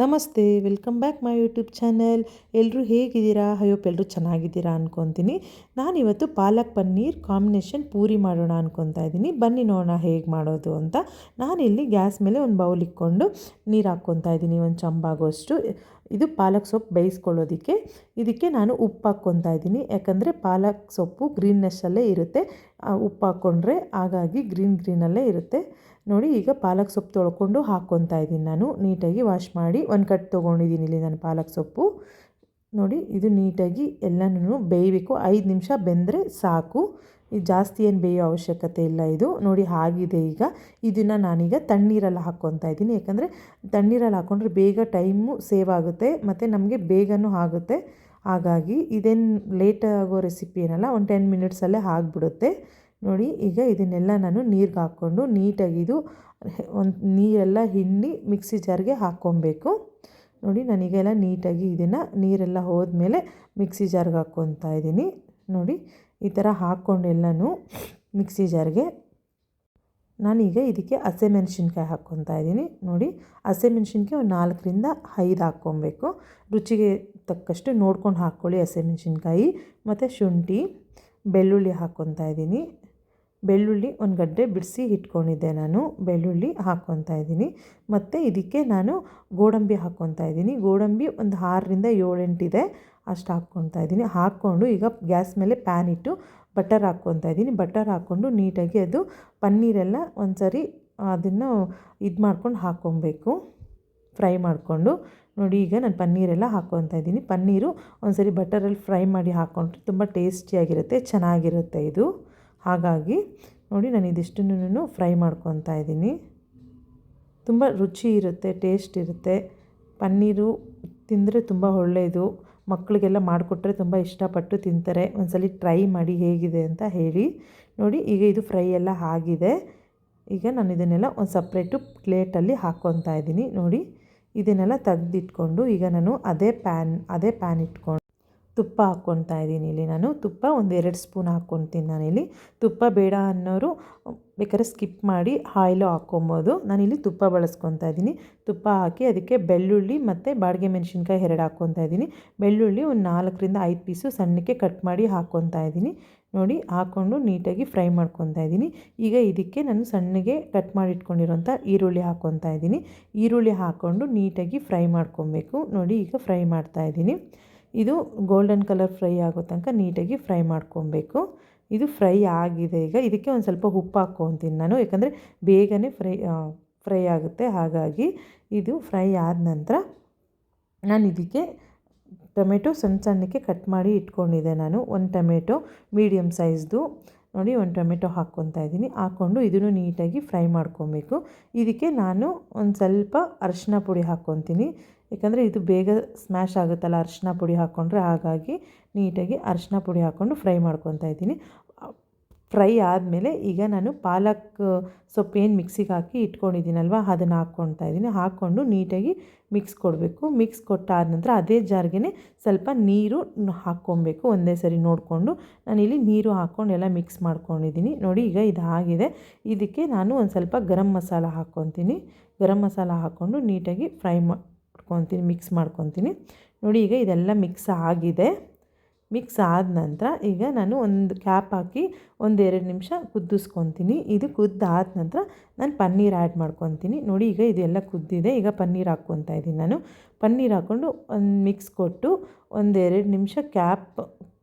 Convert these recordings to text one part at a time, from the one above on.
ನಮಸ್ತೆ, welcome back my YouTube channel. ಎಲ್ಲರೂ ಹೇಗಿದ್ದೀರಾ? ಅಯ್ಯೋಪ್ ಎಲ್ಲರೂ ಚೆನ್ನಾಗಿದ್ದೀರಾ ಅನ್ಕೊತೀನಿ. ನಾನಿವತ್ತು ಪಾಲಕ್ ಪನ್ನೀರ್ ಕಾಂಬಿನೇಷನ್ ಪೂರಿ ಮಾಡೋಣ ಅನ್ಕೊತಾ ಇದ್ದೀನಿ. ಬನ್ನಿ ನೋಡೋಣ ಹೇಗೆ ಮಾಡೋದು ಅಂತ. ನಾನಿಲ್ಲಿ ಗ್ಯಾಸ್ ಮೇಲೆ ಒಂದು ಬೌಲ್ ಇಕ್ಕೊಂಡು ನೀರು ಹಾಕ್ಕೊತಾ ಇದ್ದೀನಿ, ಒಂದು ಚಂಬಾಗೋಷ್ಟು ಇದು ಪಾಲಕ್ ಸೊಪ್ಪು ಬೇಯಿಸ್ಕೊಳ್ಳೋದಕ್ಕೆ. ಇದಕ್ಕೆ ನಾನು ಉಪ್ಪು ಹಾಕ್ಕೊತಾ ಇದ್ದೀನಿ. ಯಾಕಂದರೆ ಪಾಲಕ್ ಸೊಪ್ಪು ಗ್ರೀನ್ನೆಸ್ಸಲ್ಲೇ ಇರುತ್ತೆ. ಉಪ್ಪು ಹಾಕ್ಕೊಂಡ್ರೆ ಹಾಗಾಗಿ ಗ್ರೀನ್ ಗ್ರೀನಲ್ಲೇ ಇರುತ್ತೆ. ನೋಡಿ, ಈಗ ಪಾಲಕ್ ಸೊಪ್ಪು ತೊಳ್ಕೊಂಡು ಹಾಕ್ಕೊತಾ ಇದ್ದೀನಿ ನಾನು. ನೀಟಾಗಿ ವಾಶ್ ಮಾಡಿ, ಒಂದು ಕಟ್ ತೊಗೊಂಡಿದ್ದೀನಿ ಇಲ್ಲಿ ನಾನು ಪಾಲಕ್ ಸೊಪ್ಪು. ನೋಡಿ, ಇದು ನೀಟಾಗಿ ಎಲ್ಲನೂ ಬೇಯಬೇಕು. ಐದು ನಿಮಿಷ ಬೆಂದರೆ ಸಾಕು. ಇದು ಜಾಸ್ತಿ ಏನು ಬೇಯೋ ಅವಶ್ಯಕತೆ ಇಲ್ಲ ಇದು. ನೋಡಿ ಆಗಿದೆ ಈಗ. ಇದನ್ನು ನಾನೀಗ ತಣ್ಣೀರಲ್ಲಿ ಹಾಕ್ಕೊತಾ ಇದ್ದೀನಿ. ಯಾಕಂದರೆ ತಣ್ಣೀರಲ್ಲಿ ಹಾಕ್ಕೊಂಡ್ರೆ ಬೇಗ ಟೈಮು ಸೇವ್ ಆಗುತ್ತೆ, ಮತ್ತು ನಮಗೆ ಬೇಗನೂ ಆಗುತ್ತೆ. ಹಾಗಾಗಿ ಇದೇನು ಲೇಟ್ ಆಗೋ ರೆಸಿಪಿ ಏನಲ್ಲ, ಒಂದು ಟೆನ್ ಮಿನಿಟ್ಸಲ್ಲೇ ಆಗಿಬಿಡುತ್ತೆ. ನೋಡಿ, ಈಗ ಇದನ್ನೆಲ್ಲ ನಾನು ನೀರಿಗೆ ಹಾಕ್ಕೊಂಡು ನೀಟಾಗಿ ಒಂದು ನೀರೆಲ್ಲ ಹಿಂಡಿ ಮಿಕ್ಸಿ ಜಾರ್ಗೆ ಹಾಕ್ಕೊಬೇಕು. ನೋಡಿ, ನನಗೆಲ್ಲ ನೀಟಾಗಿ ಇದನ್ನು ನೀರೆಲ್ಲ ಹೋದ್ಮೇಲೆ ಮಿಕ್ಸಿ ಜಾರ್ಗೆ ಹಾಕ್ಕೊತಾ ಇದ್ದೀನಿ. ನೋಡಿ, ಈ ಥರ ಹಾಕ್ಕೊಂಡೆಲ್ಲನೂ ಮಿಕ್ಸಿ ಜಾರ್ಗೆ. ನಾನೀಗ ಇದಕ್ಕೆ ಹಸಿಮೆಣ್ಸಿನ್ಕಾಯಿ ಹಾಕ್ಕೊತಾ ಇದ್ದೀನಿ. ನೋಡಿ ಹಸಿಮೆಣ್ಸಿನ್ಕಾಯಿ ಒಂದು ನಾಲ್ಕರಿಂದ ಐದು ಹಾಕ್ಕೊಬೇಕು. ರುಚಿಗೆ ತಕ್ಕಷ್ಟು ನೋಡ್ಕೊಂಡು ಹಾಕ್ಕೊಳ್ಳಿ ಹಸಿಮೆಣ್ಸಿನ್ಕಾಯಿ ಮತ್ತು ಶುಂಠಿ, ಬೆಳ್ಳುಳ್ಳಿ ಹಾಕ್ಕೊತಾ ಇದ್ದೀನಿ. ಬೆಳ್ಳುಳ್ಳಿ ಒಂದು ಗಡ್ಡೆ ಬಿಡಿಸಿ ಇಟ್ಕೊಂಡಿದ್ದೆ ನಾನು. ಬೆಳ್ಳುಳ್ಳಿ ಹಾಕ್ಕೊತಾ ಇದ್ದೀನಿ. ಮತ್ತು ಇದಕ್ಕೆ ನಾನು ಗೋಡಂಬಿ ಹಾಕ್ಕೊತಾ ಇದ್ದೀನಿ. ಗೋಡಂಬಿ ಒಂದು ಆರರಿಂದ ಏಳೆಂಟಿದೆ ಅಷ್ಟು ಹಾಕ್ಕೊತಾ ಇದ್ದೀನಿ. ಹಾಕ್ಕೊಂಡು ಈಗ ಗ್ಯಾಸ್ ಮೇಲೆ ಪ್ಯಾನ್ ಇಟ್ಟು ಬಟರ್ ಹಾಕ್ಕೊತಾ ಇದ್ದೀನಿ. ಬಟರ್ ಹಾಕ್ಕೊಂಡು ನೀಟಾಗಿ ಅದು ಪನ್ನೀರೆಲ್ಲ ಒಂದು ಸರಿ ಅದನ್ನು ಇದು ಮಾಡ್ಕೊಂಡು ಹಾಕ್ಕೊಬೇಕು ಫ್ರೈ ಮಾಡಿಕೊಂಡು. ನೋಡಿ ಈಗ ನಾನು ಪನ್ನೀರೆಲ್ಲ ಹಾಕ್ಕೊತಾ ಇದ್ದೀನಿ. ಪನ್ನೀರು ಒಂದು ಸರಿ ಬಟರಲ್ಲಿ ಫ್ರೈ ಮಾಡಿ ಹಾಕ್ಕೊಂಡ್ರೆ ತುಂಬ ಟೇಸ್ಟಿಯಾಗಿರುತ್ತೆ, ಚೆನ್ನಾಗಿರುತ್ತೆ ಇದು. ಹಾಗಾಗಿ ನೋಡಿ ನಾನು ಇದಿಷ್ಟನ್ನು ಫ್ರೈ ಮಾಡ್ಕೊತಾ ಇದ್ದೀನಿ. ತುಂಬ ರುಚಿ ಇರುತ್ತೆ, ಟೇಸ್ಟ್ ಇರುತ್ತೆ. ಪನ್ನೀರು ತಿಂದರೆ ತುಂಬ ಒಳ್ಳೆಯದು. ಮಕ್ಕಳಿಗೆಲ್ಲ ಮಾಡಿಕೊಟ್ರೆ ತುಂಬ ಇಷ್ಟಪಟ್ಟು ತಿಂತಾರೆ. ಒಂದ್ಸಲ ಟ್ರೈ ಮಾಡಿ ಹೇಗಿದೆ ಅಂತ ಹೇಳಿ. ನೋಡಿ ಈಗ ಇದು ಫ್ರೈ ಎಲ್ಲ ಆಗಿದೆ. ಈಗ ನಾನು ಇದನ್ನೆಲ್ಲ ಒಂದು ಸಪ್ರೇಟು ಪ್ಲೇಟಲ್ಲಿ ಹಾಕ್ಕೊತಾ ಇದ್ದೀನಿ. ನೋಡಿ ಇದನ್ನೆಲ್ಲ ತೆಗೆದಿಟ್ಕೊಂಡು ಈಗ ನಾನು ಅದೇ ಪ್ಯಾನ್ ಅದೇ ಪ್ಯಾನ್ ಇಟ್ಕೊಂಡು ತುಪ್ಪ ಹಾಕ್ಕೊತಾ ಇದ್ದೀನಿ ಇಲ್ಲಿ ನಾನು. ತುಪ್ಪ ಒಂದು ಎರಡು ಸ್ಪೂನ್ ಹಾಕ್ಕೊತೀನಿ ನಾನಿಲ್ಲಿ ತುಪ್ಪ ಬೇಡ ಅನ್ನೋರು ಬೇಕಾದ್ರೆ ಸ್ಕಿಪ್ ಮಾಡಿ ಆಯಿಲು ಹಾಕ್ಕೊಬೋದು. ನಾನಿಲ್ಲಿ ತುಪ್ಪ ಬಳಸ್ಕೊತಾ ಇದ್ದೀನಿ. ತುಪ್ಪ ಹಾಕಿ ಅದಕ್ಕೆ ಬೆಳ್ಳುಳ್ಳಿ ಮತ್ತು ಬಾಡಿಗೆ ಮೆಣಸಿನ್ಕಾಯಿ ಎರಡು ಹಾಕ್ಕೊತಾ ಇದ್ದೀನಿ. ಬೆಳ್ಳುಳ್ಳಿ ಒಂದು ನಾಲ್ಕರಿಂದ ಐದು ಪೀಸು ಸಣ್ಣಕ್ಕೆ ಕಟ್ ಮಾಡಿ ಹಾಕ್ಕೊತಾ ಇದ್ದೀನಿ. ನೋಡಿ, ಹಾಕ್ಕೊಂಡು ನೀಟಾಗಿ ಫ್ರೈ ಮಾಡ್ಕೊತಾ ಇದ್ದೀನಿ. ಈಗ ಇದಕ್ಕೆ ನಾನು ಸಣ್ಣಗೆ ಕಟ್ ಮಾಡಿ ಇಟ್ಕೊಂಡಿರೋಂಥ ಈರುಳ್ಳಿ ಹಾಕ್ಕೊತಾ ಇದ್ದೀನಿ. ಈರುಳ್ಳಿ ಹಾಕ್ಕೊಂಡು ನೀಟಾಗಿ ಫ್ರೈ ಮಾಡ್ಕೊಬೇಕು ನೋಡಿ, ಈಗ ಫ್ರೈ ಮಾಡ್ತಾ ಇದ್ದೀನಿ. ಇದು ಗೋಲ್ಡನ್ ಕಲರ್ ಫ್ರೈ ಆಗೋ ತನಕ ನೀಟಾಗಿ ಫ್ರೈ ಮಾಡ್ಕೊಬೇಕು. ಇದು ಫ್ರೈ ಆಗಿದೆ ಈಗ. ಇದಕ್ಕೆ ಒಂದು ಸ್ವಲ್ಪ ಉಪ್ಪು ಹಾಕ್ಕೊತೀನಿ ನಾನು. ಯಾಕಂದರೆ ಬೇಗನೆ ಫ್ರೈ ಫ್ರೈ ಆಗುತ್ತೆ. ಹಾಗಾಗಿ ಇದು ಫ್ರೈ ಆದ ನಂತರ ನಾನು ಇದಕ್ಕೆ ಟೊಮೆಟೊ ಸಣ್ಣ ಸಣ್ಣಕ್ಕೆ ಕಟ್ ಮಾಡಿ ಇಟ್ಕೊಂಡಿದ್ದೆ ನಾನು. ಒಂದು ಟೊಮೆಟೊ ಮೀಡಿಯಮ್ ಸೈಜ್ದು ನೋಡಿ ಒಂದು ಟೊಮೆಟೊ ಹಾಕ್ಕೊತಾ ಇದ್ದೀನಿ. ಹಾಕ್ಕೊಂಡು ಇದನ್ನು ನೀಟಾಗಿ ಫ್ರೈ ಮಾಡ್ಕೊಬೇಕು. ಇದಕ್ಕೆ ನಾನು ಒಂದು ಸ್ವಲ್ಪ ಅರಶಿನ ಪುಡಿ ಹಾಕ್ಕೊತೀನಿ. ಯಾಕಂದರೆ ಇದು ಬೇಗ ಸ್ಮ್ಯಾಶ್ ಆಗುತ್ತಲ್ಲ ಅರಿಶಿನ ಪುಡಿ ಹಾಕ್ಕೊಂಡ್ರೆ ಹಾಗಾಗಿ ನೀಟಾಗಿ ಅರಿಶಿನ ಪುಡಿ ಹಾಕ್ಕೊಂಡು ಫ್ರೈ ಮಾಡ್ಕೊತಾ ಇದ್ದೀನಿ. ಫ್ರೈ ಆದಮೇಲೆ ಈಗ ನಾನು ಪಾಲಕ್ ಸೊಪ್ಪು ಏನು ಮಿಕ್ಸಿಗೆ ಹಾಕಿ ಇಟ್ಕೊಂಡಿದ್ದೀನಲ್ವ, ಅದನ್ನು ಹಾಕ್ಕೊಳ್ತಾ ಇದ್ದೀನಿ. ಹಾಕ್ಕೊಂಡು ನೀಟಾಗಿ ಮಿಕ್ಸ್ ಕೊಡಬೇಕು. ಮಿಕ್ಸ್ ಕೊಟ್ಟಾದ ನಂತರ ಅದೇ ಜಾರ್ಗೆ ಸ್ವಲ್ಪ ನೀರು ಹಾಕ್ಕೊಬೇಕು ಒಂದೇ ಸರಿ ನೋಡಿಕೊಂಡು ನಾನಿಲ್ಲಿ ನೀರು ಹಾಕ್ಕೊಂಡು ಎಲ್ಲ ಮಿಕ್ಸ್ ಮಾಡ್ಕೊಂಡಿದ್ದೀನಿ. ನೋಡಿ ಈಗ ಇದು ಆಗಿದೆ. ಇದಕ್ಕೆ ನಾನು ಒಂದು ಸ್ವಲ್ಪ ಗರಂ ಮಸಾಲ ಹಾಕ್ಕೊತೀನಿ ಗರಂ ಮಸಾಲ ಹಾಕ್ಕೊಂಡು ನೀಟಾಗಿ ಫ್ರೈ ಮಾಡ್ಕೊತೀನಿ ಮಿಕ್ಸ್ ಮಾಡ್ಕೊತೀನಿ ನೋಡಿ ಈಗ ಇದೆಲ್ಲ ಮಿಕ್ಸ್ ಆಗಿದೆ. ಮಿಕ್ಸ್ ಆದ ನಂತರ ಈಗ ನಾನು ಒಂದು ಕ್ಯಾಪ್ ಹಾಕಿ ಒಂದೆರಡು ನಿಮಿಷ ಕುದಿಸ್ಕೊತೀನಿ. ಇದು ಕುದ್ದಾದ ನಂತರ ನಾನು ಪನ್ನೀರ್ ಆ್ಯಡ್ ಮಾಡ್ಕೊತೀನಿ. ನೋಡಿ, ಈಗ ಇದೆಲ್ಲ ಕುದ್ದಿದೆ. ಈಗ ಪನ್ನೀರ್ ಹಾಕ್ಕೊತಾ ಇದ್ದೀನಿ ನಾನು. ಪನ್ನೀರ್ ಹಾಕ್ಕೊಂಡು ಒಂದು ಮಿಕ್ಸ್ ಕೊಟ್ಟು ಒಂದೆರಡು ನಿಮಿಷ ಕ್ಯಾಪ್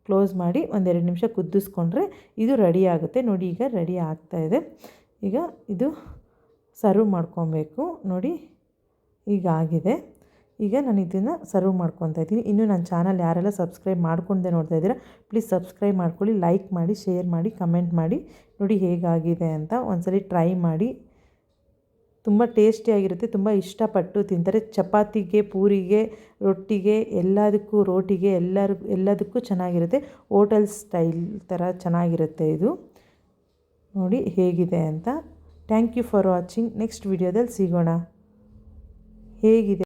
ಕ್ಲೋಸ್ ಮಾಡಿ ಒಂದೆರಡು ನಿಮಿಷ ಕುದ್ದಿಸ್ಕೊಂಡ್ರೆ ಇದು ರೆಡಿ ಆಗುತ್ತೆ. ನೋಡಿ, ಈಗ ರೆಡಿ ಆಗ್ತಾ ಇದೆ. ಈಗ ಇದು ಸರ್ವ್ ಮಾಡ್ಕೊಬೇಕು. ನೋಡಿ, ಈಗ ಆಗಿದೆ. ಈಗ ನಾನು ಇದನ್ನು ಸರ್ವ್ ಮಾಡ್ಕೊತಾ ಇದ್ದೀನಿ. ಇನ್ನೂ ನನ್ನ ಚಾನಲ್ ಯಾರೆಲ್ಲ ಸಬ್ಸ್ಕ್ರೈಬ್ ಮಾಡ್ಕೊಂಡೆ ನೋಡ್ತಾ ಇದ್ದೀರಾ ಪ್ಲೀಸ್ ಸಬ್ಸ್ಕ್ರೈಬ್ ಮಾಡ್ಕೊಳ್ಳಿ ಲೈಕ್ ಮಾಡಿ ಶೇರ್ ಮಾಡಿ ಕಮೆಂಟ್ ಮಾಡಿ. ನೋಡಿ ಹೇಗಾಗಿದೆ ಅಂತ ಒಂದ್ಸಲಿ ಟ್ರೈ ಮಾಡಿ. ತುಂಬ ಟೇಸ್ಟಿಯಾಗಿರುತ್ತೆ ತುಂಬ ಇಷ್ಟಪಟ್ಟು ತಿಂತಾರೆ. ಚಪಾತಿಗೆ, ಪೂರಿಗೆ, ರೊಟ್ಟಿಗೆ, ಎಲ್ಲದಕ್ಕೂ ರೋಟಿಗೆ, ಎಲ್ಲರು, ಎಲ್ಲದಕ್ಕೂ ಚೆನ್ನಾಗಿರುತ್ತೆ. ಹೋಟೆಲ್ ಸ್ಟೈಲ್ ಥರ ಚೆನ್ನಾಗಿರುತ್ತೆ ಇದು. ನೋಡಿ ಹೇಗಿದೆ ಅಂತ. Thank you for watching next ವಿಡಿಯೋದಲ್ಲಿ ಸಿಗೋಣ. ಹೇಗಿದೆ?